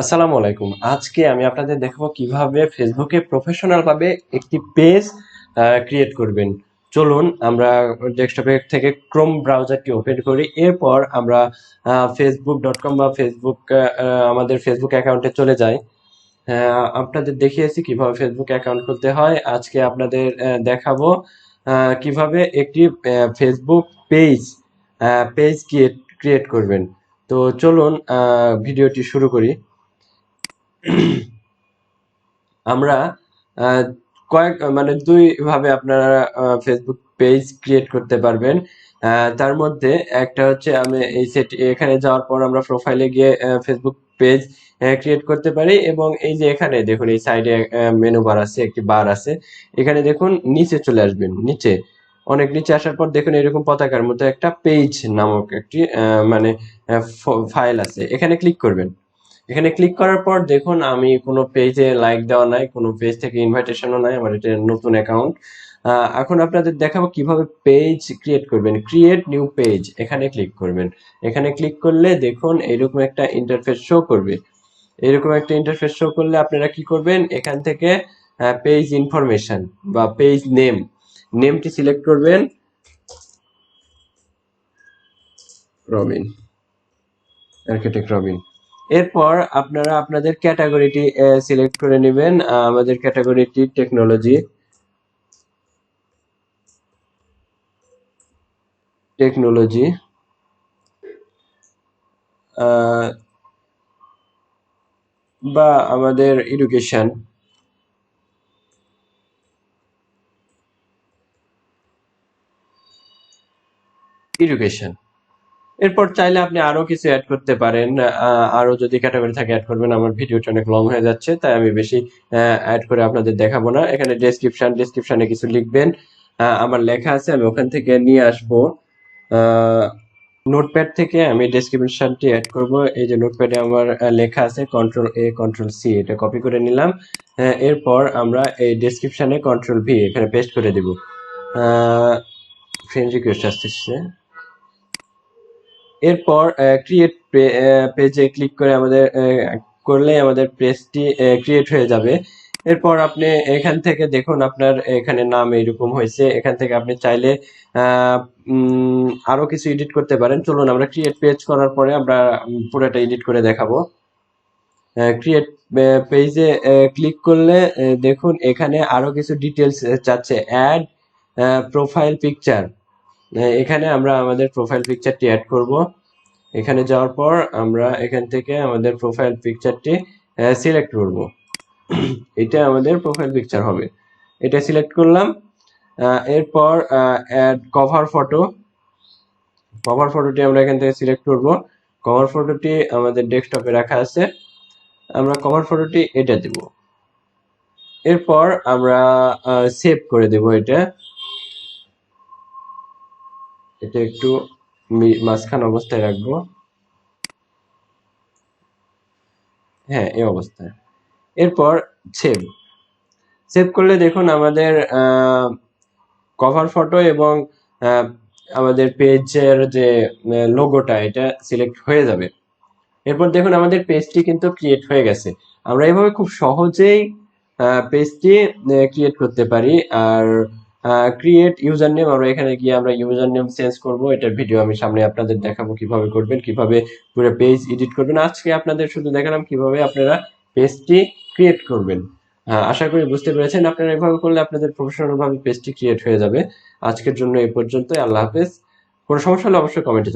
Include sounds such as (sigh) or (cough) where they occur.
আসসালামু আলাইকুম। আজকে আমি আপনাদের দেখাবো কীভাবে ফেসবুকে প্রফেশনাল ভাবে একটি পেজ ক্রিয়েট করবেন। চলুন আমরা ডেস্কটপে থেকে ক্রোম ব্রাউজারটি ওপেন করি। এরপর আমরা ফেসবুক ডট কম বা ফেসবুক আমাদের ফেসবুক অ্যাকাউন্টে চলে যাই। আহ, আপনাদের দেখিয়েছি কীভাবে ফেসবুক অ্যাকাউন্ট করতে হয়। আজকে আপনাদের দেখাবো কীভাবে একটি Facebook page page create create করবেন। তো চলুন ভিডিওটি শুরু করি। (clears throat) আমরা কয়েক মানে দুই ভাবে আপনারা ফেসবুক পেজ ক্রিয়েট করতে পারবেন। তার মধ্যে একটা হচ্ছে আমি এই সেট এখানে যাওয়ার পর আমরা প্রোফাইলে গিয়ে ফেসবুক পেজ ক্রিয়েট করতে পারি এবং এই যে এখানে দেখুন, এই সাইডে মেনু বার আছে, একটি বার আছে। এখানে দেখুন, নিচে চলে আসবেন, নিচে। অনেক নিচে আসার পর দেখুন, এরকম পতাকার মতো একটা পেজ নামক একটি মানে ফাইল আছে। এখানে ক্লিক করবেন। এখানে ক্লিক করার পর দেখুন আমি কোনো পেজে লাইক দেওয়া নাই, কোনো পেজ থেকে ইনভাইটেশনও নাই, আমার এটা নতুন অ্যাকাউন্ট এখন আপনাদের দেখাবো কীভাবে পেজ ক্রিয়েট করবেন। ক্রিয়েট নিউ পেজ এখানে ক্লিক করবেন। এখানে ক্লিক করলে দেখুন এরকম একটা ইন্টারফেস শো করবে। এরকম একটা ইন্টারফেস শো করলে আপনারা কি করবেন? এখান থেকে পেজ ইনফরমেশন বা পেজ নেম নেমটি সিলেক্ট করবেন। রবিন আর্কিটেক্ট রবিন এরপর আপনারা আপনাদের ক্যাটাগরিটি সিলেক্ট করে নেবেন আমাদের ক্যাটাগরিটি টেকনোলজি। টেকনোলজি। বা আমাদের এডুকেশন। এডুকেশন। এরপর চাইলে আপনি আরও কিছু অ্যাড করতে পারেন। আরও যদি ক্যাটাগরি থাকে অ্যাড করবেন আমার ভিডিওটা অনেক লং হয়ে যাচ্ছে তাই আমি বেশি অ্যাড করে আপনাদের দেখাবো না। এখানে ডেসক্রিপশন ডেসক্রিপশনে কিছু লিখবেন। আমার লেখা আছে আমি ওখান থেকে নিয়ে আসব। নোটপ্যাড থেকে আমি ডেসক্রিপশনটি অ্যাড করব। এই যে নোটপ্যাডে আমার লেখা আছে কন্ট্রোল এ কন্ট্রোল সি এটা কপি করে নিলাম। আহ, এরপর আমরা এই ডেসক্রিপশনে কন্ট্রোল ভি এখানে পেস্ট করে দেব। ফ্রেন্ড রিকোয়েস্ট আসতেছে। এরপর ক্রিয়েট পেজে ক্লিক করে আমাদের করলে আমাদের পেজটি ক্রিয়েট হয়ে যাবে। এরপর আপনি এখান থেকে দেখুন আপনার এখানে নাম এইরকম হয়েছে। এখান থেকে আপনি চাইলে আরও কিছু এডিট করতে পারেন। চলুন আমরা ক্রিয়েট পেজ করার পরে আমরা পুরোটা এডিট করে দেখাবো। ক্রিয়েট পেজে ক্লিক করলে দেখুন এখানে আরও কিছু ডিটেলস চাচ্ছে। অ্যাড প্রোফাইল পিকচার এখানে আমরা আমাদের প্রোফাইল পিকচারটি অ্যাড করব। এখানে যাওয়ার পর আমরা এখান থেকে আমাদের প্রোফাইল পিকচারটি সিলেক্ট করব। (clears throat) এটা আমাদের প্রোফাইল পিকচার হবে। এটা সিলেক্ট করলাম। এরপর অ্যাড কভার ফটো কভার ফটোটি আমরা এখান থেকে সিলেক্ট করব। কভার ফটোটি আমাদের ডেস্কটপে রাখা আছে। আমরা কভার ফটোটি এটা দেব। এরপর আমরা সেভ করে দেব এটা। এটা একটু মাঝখান অবস্থায় রাখব। হ্যাঁ এই অবস্থায়। এরপর সেভ সেভ করলে দেখুন আমাদের কভার ফটো এবং আমাদের পেজের যে লোগোটা এটা সিলেক্ট হয়ে যাবে। এরপর দেখুন আমাদের পেজটি কিন্তু ক্রিয়েট হয়ে গেছে। আমরা এইভাবে খুব সহজেই পেজটি ক্রিয়েট করতে পারি। আর ক্রিয়েট ইউজার নেম আমরা এখানে গিয়ে আমরা ইউজার নেম চেঞ্জ করব। এটার ভিডিও আমি সামনে আপনাদের দেখাবো কীভাবে করবেন, কীভাবে পুরো পেজ এডিট করবেন। আজকে আপনাদের শুধু দেখালাম কীভাবে আপনারা পেজটি ক্রিয়েট করবেন। আশা করি বুঝতে পেরেছেন। আপনারা এভাবে করলে আপনাদের প্রফেশনাল ভাবে পেজটি ক্রিয়েট হয়ে যাবে। আজকের জন্য এই পর্যন্তই। আল্লাহ হাফেজ। কোনো সমস্যা হলে অবশ্যই কমেন্টে